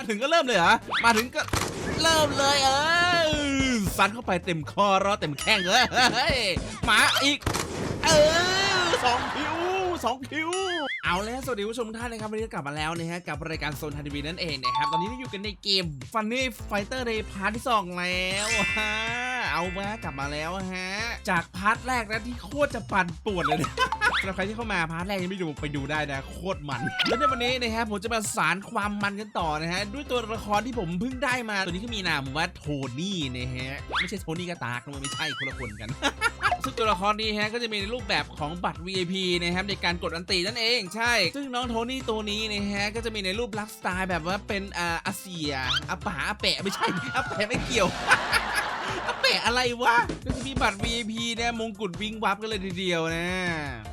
มาถึงก็เริ่มเลยเหรอ มาถึงก็เริ่มเลยเออสันเข้าไปเต็มคอรอเต็มแข้งเลยหมาอีก เออสองคิวสองคิวเอาแล้วสวัสดีผู้ชมทุกท่านนะครับวันนี้กลับมาแล้วนะฮะกับรายการโซนทันทีวีนั่นเองนะครับตอนนี้เราอยู่กันในเกม Funny Fighter Day พาร์ทที่สองแล้วฮะ เอามากลับมาแล้วฮะ จากพาร์ทแรกนะที่โคตรจะปั่นป่วนเลยนะสำหรับใครที่เข้ามาพาร์ทแรกยังไม่ดูไปดูได้นะ โคตรมันแล้วในวันนี้นะครับผมจะมาสารความมันกันต่อนะฮะ ด้วยตัวละครที่ผมเพิ่งได้มาตัวนี้ก็มีนามว่าโทนี่นะฮะ ไม่ใช่โทนี่กระตากนะไม่ใช่คนละคนกันซึ่งตัวละครนี้ฮะก็จะมีในรูปแบบของบัตร VIP นะครับในการกดอันตีนั่นเองใช่ ซึ่งน้องโทนี่ตัวนี้นะฮะก็จะมีในรูปลักษณ์สไตล์แบบว่าเป็นอ่าอาเซียอาป๋าอาแปะไม่ใช่อาแปะไม่เกี่ยวอา แปะอะไรวะก็จะมีบัตร VIP เนี่ยมงกุฎวิงวับกันเลยทีเดียวนะ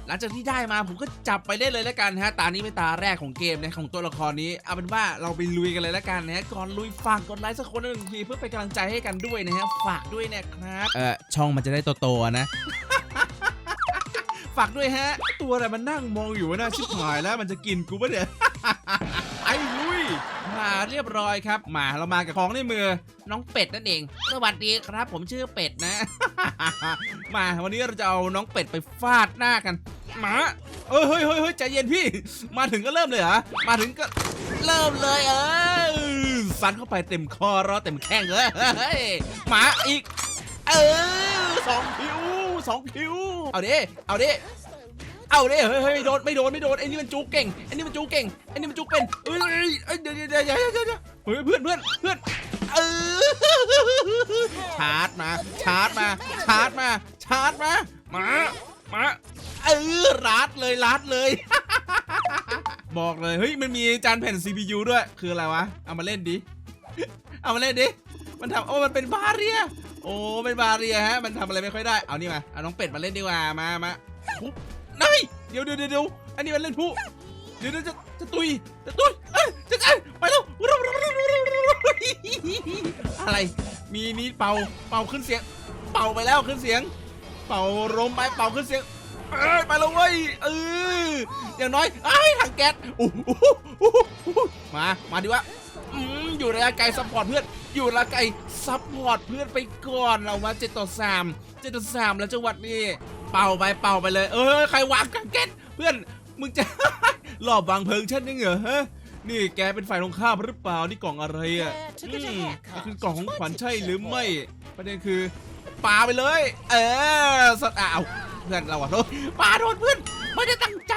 หลังจากที่ได้มาผมก็จับไปได้เลยแล้วกันฮะตานี้เป็นตาแรกของเกมนะของตัวละครนี้เอาเป็นว่าเราไปลุยกันเลยแล้วกันนะฮะก่อนลุยฝากกดไลค์สักคนหนึ่งทีเพื่อเป็นกำลังใจให้กันด้วยนะฮะฝากด้วยนะครับเออช่องมันจะได้โตๆนะฝากด้วยฮะ ตัวอะไรมันนั่งมองอยู่ว่าน่าชิบหายแล้วมันจะกินกูปะเนี่ยไอ้ลุย มาเรียบร้อยครับ มาเรามากับของในมือน้องเป็ดนั่นเอง สวัสดีครับ ผมชื่อเป็ดนะ มาวันนี้เราจะเอาน้องเป็ดไปฟาดหน้ากันหมาเอ้ยเฮ้ยเฮ้ยเฮ้ยใจเย็นพี่ มาถึงก็เริ่มเลยเหรอมาถึงก็เริ่มเลยเออซัดเข้าไปเต็มคอรอเต็มแข้งเลยเฮ้ยหมาอีก เออสองคิวสองคิว เอาดิเอาดิ เอาดิเฮ้ยเฮ้ยไม่โดนไม่โดนไม่โดนไอ้นี่มันจูเก่งไอ้นี่มันจูเก่งไอ้นี่มันจูเป็นเอ้ยเอ้ยเอ้ยเดี๋ยวเดี๋ยวเดี๋ยวเดี๋ยวเดี๋ยวเดี๋ยวเฮ้ยเพื่อนเพื่อนเพื่อนเออชาร์จมาชาร์จมาชาร์จมาชาร์จมามามาเออรัดเลยรัดเลยบอกเลยเฮ้ยมันมีจานแผ่น CPU ด้วยคืออะไรวะเอามาเล่นดิเอามาเล่นดิมันทำโอ้มันเป็นบาเรียโอ้เป็นบาเรียฮะมันทำอะไรไม่ค่อยได้เอานี่มาเอาน้องเป็ดมาเล่นดีกว่ามามาปุ๊บ นายเดี๋ยวเดี๋ยวเดี๋ยวอันนี้มันเล่นผู้เดี๋ยวจะจะตุยจะตุยเอ้ยจะเอ้ยไปแล้วอะไร มีนี้เป่าเป่าขึ้นเสียง เป่าไปแล้วขึ้นเสียง เป่าลมไปเป่าขึ้นเสียงเอ้ยไปแล้วเว้ยเอออย่างน้อยไอ้ถังแก๊สมามาดีวะ อืมอยู่ระยะไกลซัพพอร์ตเพื่อน อยู่ระยะไกลซัพพอร์ตเพื่อนไปก่อนเรามาเจ็ดต่อสามเจ็ดต่อสามแล้วจังหวัดนี้เป่าไปเป่าไปเลย เออใครวางกังเก็ตเพื่อนมึงจะ หลอบวางเพลิงฉันยังเหรอฮะนี่แกเป็นฝ่ายตรงข้ามหรือเปล่านี่กล่องอะไรอะฉันก็จะอืมแหกมันคือกล่องของขวัญใช่หรือไม่ประเด็นคือปาไปเลย เออสัตว์อ้าวเพื่อนเราอะโดนปาโดนเพื่อนไม่ได้ตั้งใจ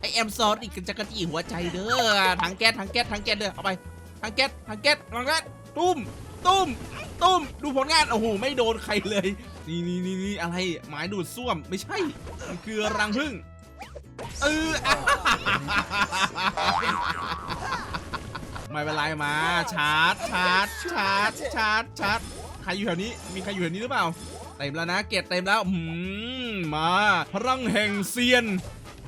ไอแอมซอสอีกจะกระจี้หัวใจเด้อถังแก๊สถังแก๊สถังแก๊สเด้อเอาไป ถังแก๊สถังแก๊สถังแก๊สตุ้มตุ้มตุ้มดูผลงานโอ้โหไม่โดนใครเลย นี่นี่นี่นี่อะไรไม้ดูดซ่วมไม่ใช่มันคือรังผึ้งเออไม่เป็นไรมาชาร์จชาร์จชาร์จชาร์จชาร์จใครอยู่แถวนี้มีใครอยู่แถวนี้หรือเปล่าเต็มแล้วนะเกตเต็มแล้วมาพลังแห่งเซียน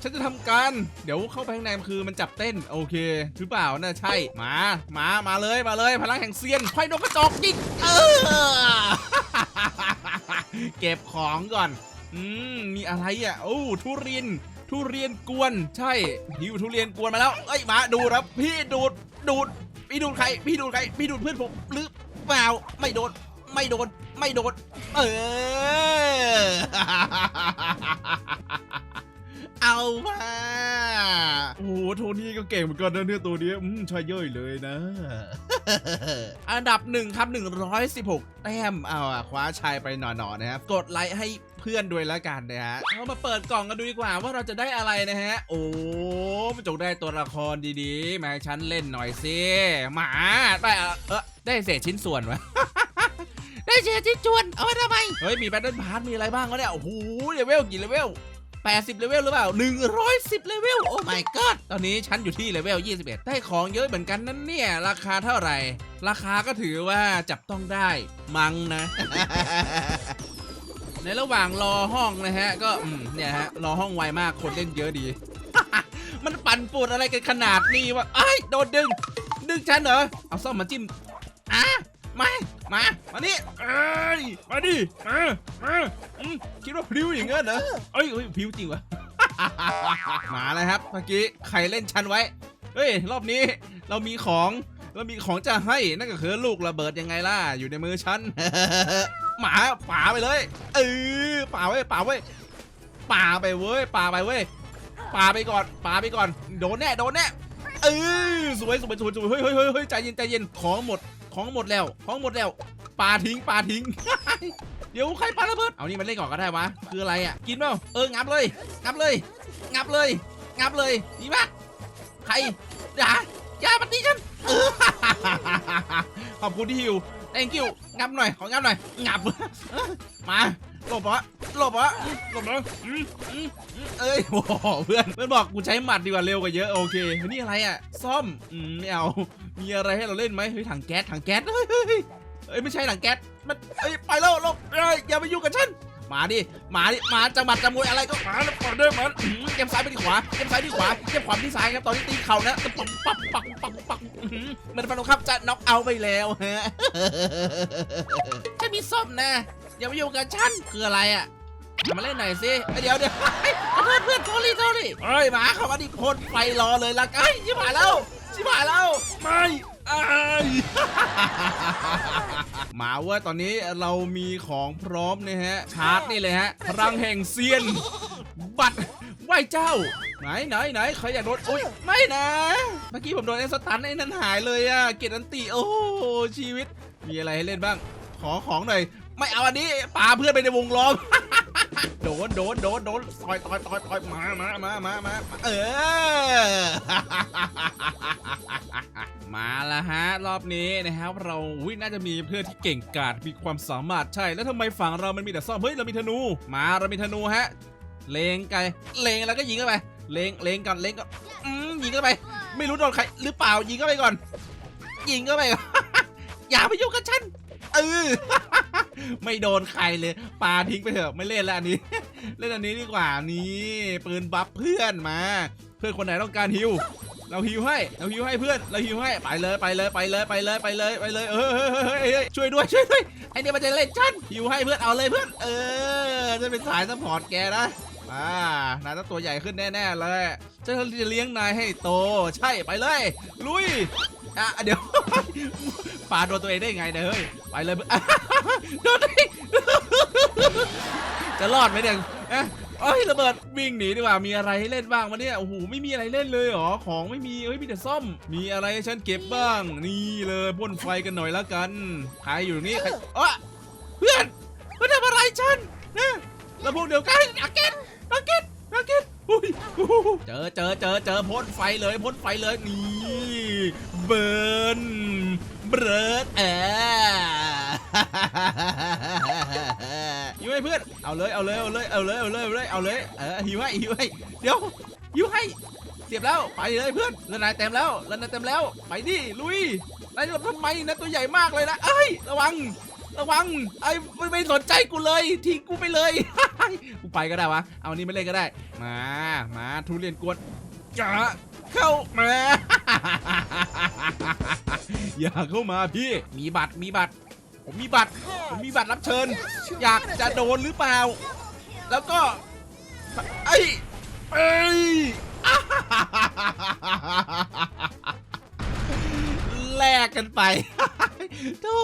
ฉันจะทำการ เดี๋ยวเข้าไปข้างในมันคือมันจับเต้น โอเคหรือเปล่าน่าใช่ มา มา มาเลย มาเลย พลังแห่งเซียนไฟนกกระจอกยิงเออเก็บของก่อน อืม มีอะไรอะ โอ้ทุเรียน ทุเรียนกวน ใช่หิวทุเรียนกวนมาแล้ว เอ้ย มาดูครับ พี่ดูด ดูด พี่ดูดใคร พี่ดูดใคร พี่ดูดเพื่อนผมหรือเปล่า ไม่โดน ไม่โดน ไม่โดน เออ เอามาโอ้โหโทนี่ก็เก่งเหมือนกันนะเนี่ยตัวนี้อืมช่ย่อยเลยนะ อันดับหนึ่งครับ 116 แต้มเอาอะคว้าชัยไปหน่อๆนะครับ กดไลค์ให้เพื่อนด้วยแล้วกันนะฮะเรามาเปิดกล่องกันดูดีกว่าว่าเราจะได้อะไรนะฮะ โอ้จงได้ตัวละครดีๆ มาให้ฉันเล่นหน่อยสิหมาได้เออได้เศษชิ้นส่วนวะได้เศษชิ้นส่วนเอาไว้ทำไมเฮ้ยมีแบตเทิลพาร์ทมีอะไรบ้างวะเนี่ยโอ้โหเลเวลกี่เลเวล 80เลเวลหรือเปล่า 110เลเวลโอ้ my god ตอนนี้ฉันอยู่ที่เลเวล 21 ได้ของเยอะเหมือนกันนั่นเนี่ย ราคาเท่าไหร่ ราคาก็ถือว่าจับต้องได้มังนะ ในระหว่างรอห้องนะฮะ ก็เนี่ยฮะ รอห้องไวมากคนเล่นเยอะดี มันปั่นปวดอะไรกันขนาดนี้วะไอ้โดนดึง ดึงฉันเหรอ เอาซ่อมมาจิ้มอะไมา มา มานี่เอ้ยมาดิมามาอืมคิดว่าพริ้วอย่างเงี้ยเหรอเอ้ยเอ้ยพริ้วจริงวะ มาเลยครับเมื่อกี้ใครเล่นฉันไว้ เฮ้ย รอบนี้เรามีของแล้วมีของจะให้นั่นก็คือลูกระเบิดยังไงล่ะ อยู่ในมือฉัน หมาป่าไปเลย เออป่าไว้ป่าไว้ป่าไปเว้ยป่าไปเว้ยป่าไปก่อนป่าไปก่อน โดนแน่โดนแน่เออสวยสวยสวยสวยเฮ้ยเฮ้ยเฮ้ยเฮ้ยใจเย็นใจเย็นของหมด ของหมดแล้ว ของหมดแล้วปาทิ้งปาทิ้ง เดี๋ยวใครปาระเบิด เอานี่มันเล่นก่อนก็ได้วะ คืออะไรอะ กินเปล่า เออ งับเลย งับเลย งับเลย งับเลยดีมากใครอย่าอย่าปฏิฉันเออขอบคุณที่ฮิว thank you งับหน่อย ของงับหน่อย งับ มาหลบเหรอหลบเหรอหลบเหรอเอ้ยโอ้เพื่อน เพื่อนบอกกูใช้หมัดดีกว่าเร็วกว่าเยอะ โอเค นี่อะไรอะ ซ่อม อืมไม่เอา มีอะไรให้เราเล่นไหมเฮ้ยถังแก๊สถังแก๊สเฮ้ยเฮ้ยเฮ้ยเอ้ยไม่ใช่ถังแก๊สมันเอ้ยไปแล้วลบเอ้ยอย่ามายุ่งกับฉันมาดิมาดิมาจังหวัดจังมวยอะไรก็มาแล้วก่อนเด้อมันเกมซ้ายไปที่ขวาเกมซ้ายที่ขวาเกมขวาที่ซ้ายครับตอนนี้ตีเข่านะปักปักปักปักปักอื้อหือมันฟันตรงครับจะน็อกเอาไปแล้วฮะฉันมีส้มนะอย่ามายุ่งกับฉันคืออะไรอะมาเล่นหน่อยสิเดี๋ยวเดี๋ยวขอโทษเพื่อนโทรีโทรีเฮ้ยหมาเข้ามาดิพ่นไฟรอเลยละกันชิบหาแล้ว ชิบหายแล้วไม่ไอ้ายหมาเว่าตอนนี้เรามีของพร้อมนะฮะ ชาร์จนี่เลยฮะพลังแห่งเซียน บัตรไหวเจ้า ไหนไหนไหนใครอยากโดนอุ้ยไม่นะ เมื่อกี้ผมโดนไอ้สตันไอ้นั้นหายเลยอะเกตอันติโอ้โหชีวิต มีอะไรให้เล่นบ้าง ขอของหน่อย ไม่เอาอันนี้ปาเพื่อนไปในวงล้อม โดนโดนโดนโดนต่อยต่อยต่อยต่อยมามามามามาเออ มาแล้วฮะ รอบนี้นะครับ เราวิน่าจะมีเพื่อนที่เก่งกาจมีความสามารถใช่ แล้วทำไมฝั่งเรามันมีแต่ซ่อม เฮ้ย เรามีธนู มาเรามีธนูฮะ เลงไกลเลงแล้วก็ยิงเข้าไป เลงเลงก่อนเลงก่อนอืมยิงเข้าไป ไม่รู้โดนใครหรือเปล่ายิงเข้าไปก่อน ยิงเข้าไปก่อนอย่าไปยุ่งกับฉันเออ ไม่โดนใครเลยปาทิ้งไปเถอะไม่เล่นแล้วอันนี้ เล่นอันนี้ดีกว่านี่ปืนบัฟเพื่อนมา เพื่อนคนไหนต้องการฮิวเราฮิวให้ เราฮิวให้เพื่อน เราฮิวให้ ไปเลยไปเลยไปเลยไปเลยไปเลยไปเลย เออเฮ้ยเฮ้ยเฮ้ยเฮ้ยช่วยด้วยช่วยด้วย ไอเนี่ยมันจะเล่นฉันฮิวให้เพื่อนเอาเลยเพื่อน เออ จะเป็นสายซัพพอร์ตแกนะอ่านายต้องตัวใหญ่ขึ้นแน่ ๆ เลยจะจะเลี้ยงนายให้โต ใช่ไปเลย ลุย อะเดี๋ยวปาโดนตัวเองได้ไงเนี่ยเฮ้ยไปเลยโดนเองจะรอดไหมเนี่ยเอ๊ะเอ้ยระเบิดวิ่งหนีดีกว่ามีอะไรให้เล่นบ้างวะเนี่ยโอ้โหไม่มีอะไรเล่นเลยหรอของไม่มีเอ้ยมีแต่ซ่อม มีอะไรให้ฉันเก็บบ้าง นี่เลยพ่นไฟกันหน่อยละกันใครอยู่นี่ใครเอะเพื่อนเพื่อนทำอะไรฉันนะแล้วพวกเดียวกันอาเกตอาเกต เจอเจอเจอเจอพ่นไฟเลยพ่นไฟเลยนี่เบิร์นเบิร์ดเออหิวให้เพื่อนเอาเลยเอาเลยเอาเลยเอาเลยเอาเลยเอาเลยเอาเลยเออหิวให้หิวให้เดี๋ยวหิวให้เสียบแล้วไปเลยเพื่อนเรือนายเต็มแล้วเรือนายเต็มแล้วไปดิลุยนายจะทำไมนะตัวใหญ่มากเลยนะเอ้ยระวัง ระวังไอ้ไม่ไม่สนใจกูเลยทิ้งกูไปเลยกูไปก็ได้วะเอานี่ไม่เล่นก็ได้ มามาทุเรียนกวนจะเข้ามาอย่าเข้ามาพี่มีบัตรมีบัตร ผมมีบัตรผมมีบัตรรับเชิญ อยากจะโดนหรือเปล่า แล้วก็ไอ้ไอ้ กกันไป โธ่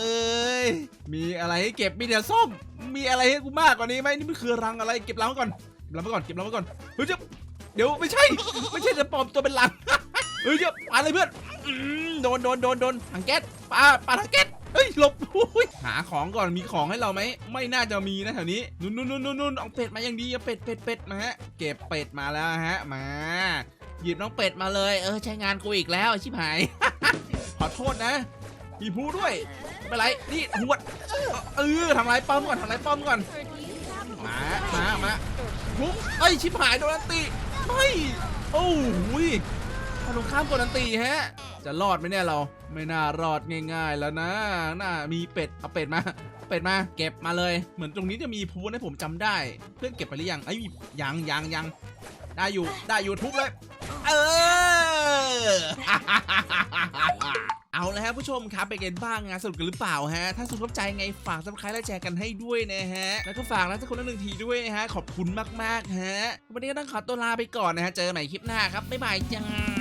เอ้ย มีอะไรให้เก็บ มีแต่ส้ม มีอะไรให้กูมากกว่านี้ไหมนี่มันคือรังอะไร เก็บรังไว้ก่อน เก็บรังไว้ก่อน เก็บรังไว้ก่อน เฮ้ยเจะเดี๋ยวไม่ใช่ ไม่ใช่จะปลอมตัวเป็นรัง เฮ้ยเจะปาเลยเพื่อนอืมโดนโดนโดนโดนถังแก๊สปาปาถังแก๊สเฮ้ยหลบอุ๊ยหาของก่อนมีของให้เราไหมไม่น่าจะมีนะแถวนี้นู่นนู่นนู่นนู่นนู่นเอาเป็ดมาอย่างดีเอาเป็ดเป็ดเป็ดมาฮะเก็บเป็ดมาแล้วฮะมา หยิบน้องเป็ดมาเลย เออใช้งานกูอีกแล้วชิบหาย อโทษนะมีผู้ด้วยไม่ไรนี่หวดเออทำลายป้อมก่อนทำลายป้อมก่อนมามามาทุบเอ้ยชิบหายโดนันตีไม่โอ้โหยพอลงข้ามกดอันตีฮะ จะรอดไหมเนี่ยเราไม่น่ารอดง่ายๆแล้วนะน่ามีเป็ดเอาเป็ดมาเป็ดมาเก็บมาเลย เหมือนตรงนี้จะมีพูนะผมจำได้ เพื่อนเก็บไปหรือยังไอ้ยยังยังยังได้อยู่ได้อยู่ทุบเลย เออ เอาละครับผู้ชมครับเป็นกันบ้างงานสนุกกันหรือเปล่าฮะ ถ้าสนุกใจไงฝากซับสไครต์และแชร์กันให้ด้วยนะฮะ แล้วก็ฝากแล้วทุกคนละหนึ่งทีด้วยนะฮะ ขอบคุณมากๆฮะ วันนี้ก็ต้องขอตัวลาไปก่อนนะฮะ เจอกันใหม่คลิปหน้าครับ บ๊ายบายจ้า